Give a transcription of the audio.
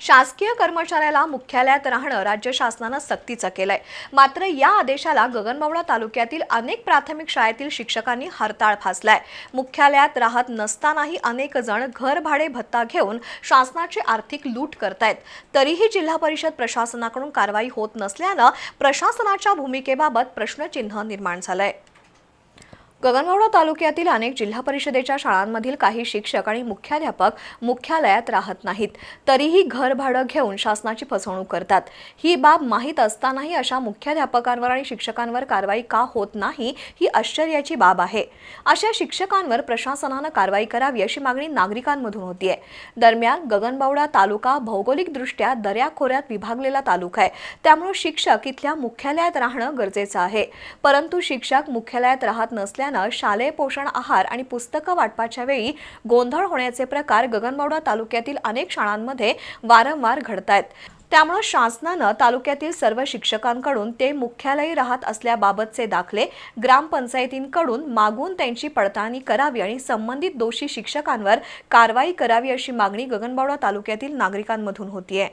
शासकीय कर्मचाऱ्याला मुख्यालयात राहणं राज्य शासनानं सक्तीचं केलंय. मात्र या आदेशाला गगनबावडा तालुक्यातील अनेक प्राथमिक शाळेतील शिक्षकांनी हरताळ फासलाय. मुख्यालयात राहत नसतानाही अनेक जण घर भाडे भत्ता घेऊन शासनाची आर्थिक लूट करतायत. तरीही जिल्हा परिषद प्रशासनाकडून कारवाई होत नसल्यानं प्रशासनाच्या भूमिकेबाबत प्रश्नचिन्ह निर्माण झालंय. गगनबावडा तालुक्यातील अनेक जिल्हा परिषदेच्या शाळांमधील काही शिक्षक आणि मुख्याध्यापक मुख्यालयात राहत नाहीत. तरीही घर भाडं घेऊन शासनाची फसवणूक करतात. ही बाब माहीत असतानाही अशा मुख्याध्यापकांवर आणि शिक्षकांवर कारवाई का होत नाही ही आश्चर्याची बाब आहे. अशा शिक्षकांवर प्रशासनानं कारवाई करावी अशी मागणी नागरिकांमधून होतीये. दरम्यान गगनबावडा तालुका भौगोलिकदृष्ट्या दर्याखोऱ्यात विभागलेला तालुका आहे. त्यामुळे शिक्षक इथल्या मुख्यालयात राहणं गरजेचं आहे. परंतु शिक्षक मुख्यालयात राहत नसल्या नसल्यानं शालेय पोषण आहार आणि पुस्तकं वाटपाच्या वेळी गोंधळ होण्याचे प्रकार गगनबावडा तालुक्यातील अनेक शाळांमध्ये वारंवार घडतायत. त्यामुळे शासनानं तालुक्यातील सर्व शिक्षकांकडून ते मुख्यालयी राहत असल्याबाबतचे दाखले ग्रामपंचायतींकडून मागून त्यांची पडताळणी करावी आणि संबंधित दोषी शिक्षकांवर कारवाई करावी अशी मागणी गगनबावडा तालुक्यातील नागरिकांमधून होतीये.